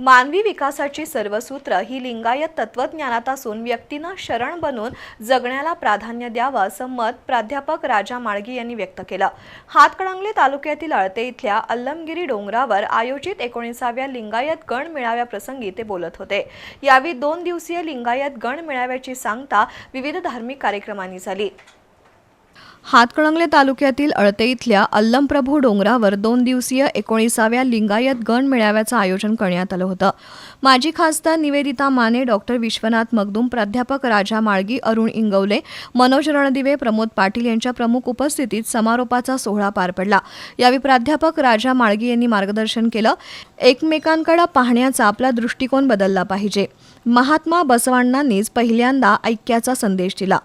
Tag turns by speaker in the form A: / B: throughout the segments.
A: मानवी विकासाची सर्व सूत्र ही लिंगायत तत्वज्ञानात असून व्यक्तीनं शरण बनून जगण्याला प्राधान्य द्यावं असं मत प्राध्यापक राजा माळगी यांनी व्यक्त केलं. हातकणंगले तालुक्यातील अळते इथल्या अल्लमगिरी डोंगरावर आयोजित एकोणीसाव्या लिंगायत गण मेळाव्याप्रसंगी ते बोलत होते. यावेळी दोन दिवसीय लिंगायत गण मेळाव्याची सांगता विविध धार्मिक कार्यक्रमांनी झाली. हातकणंगले तालुक्यातील अळते इथल्या अल्लमप्रभू डोंगरावर दोन दिवसीय एकोणीसाव्या लिंगायत गण मेळाव्याचं आयोजन करण्यात आलं होतं. माजी खासदार निवेदिता माने डॉक्टर विश्वनाथ मगदूम प्राध्यापक राजा माळगी अरुण इंगवले मनोज रणदिवे प्रमोद पाटील यांच्या प्रमुख उपस्थितीत समारोपाचा सोहळा पार पडला. यावेळी प्राध्यापक राजा माळगी यांनी मार्गदर्शन केलं. एकमेकांकडे पाहण्याचा आपला दृष्टिकोन बदलला पाहिजे. महात्मा बसवांनांनीच पहिल्यांदा ऐक्याचा संदेश दिला.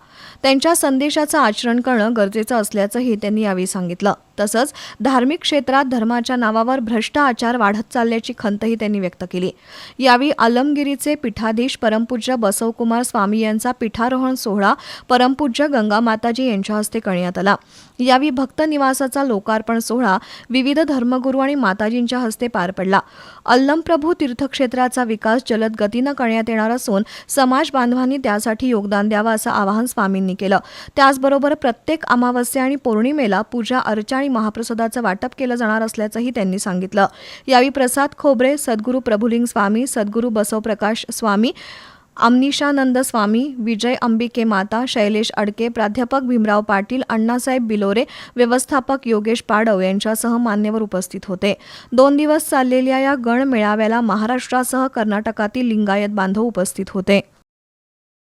A: त्यांच्या संदेशाचं आचरण करणं गरजेचं असल्याचंही त्यांनी यावेळी सांगितलं. तसंच धार्मिक क्षेत्रात धर्माच्या नावावर भ्रष्ट आचार वाढत चालल्याची खंतही त्यांनी व्यक्त केली. यावेळी आलमगिरीचे पीठाधीश परमपूज्य बसवकुमार स्वामी यांचा पीठारोहण सोहळा परमपूज्य गंगा माताजी यांच्या हस्ते करण्यात आला. यावेळी भक्त निवासाचा लोकार्पण सोहळा विविध धर्मगुरू आणि माताजींच्या हस्ते पार पडला. अल्लमप्रभू तीर्थक्षेत्राचा विकास जलद गतीनं करण्यात येणार असून समाज बांधवांनी त्यासाठी योगदान द्यावं असं आवाहन स्वामींनी केलं. त्याचबरोबर प्रत्येक अमावस्या आणि पौर्णिमेला पूजा अर्चा आणि महाप्रसादाचं वाटप केलं जाणार असल्याचंही त्यांनी सांगितलं. यावेळी प्रसाद खोबरे सद्गुरू प्रभुलिंग स्वामी सद्गुरू बसवप्रकाश स्वामी अमनिशानंद स्वामी विजय अंबिके माता शैलेश अडके प्राध्यापक भीमराव पाटील अण्णासाहेब बिलोरे व्यवस्थापक योगेश पाडव यांच्यासह मान्यवर उपस्थित होते. दोन दिवस चाललेल्या या गण मेळाव्याला महाराष्ट्रासह कर्नाटकातील लिंगायत बांधव उपस्थित होते.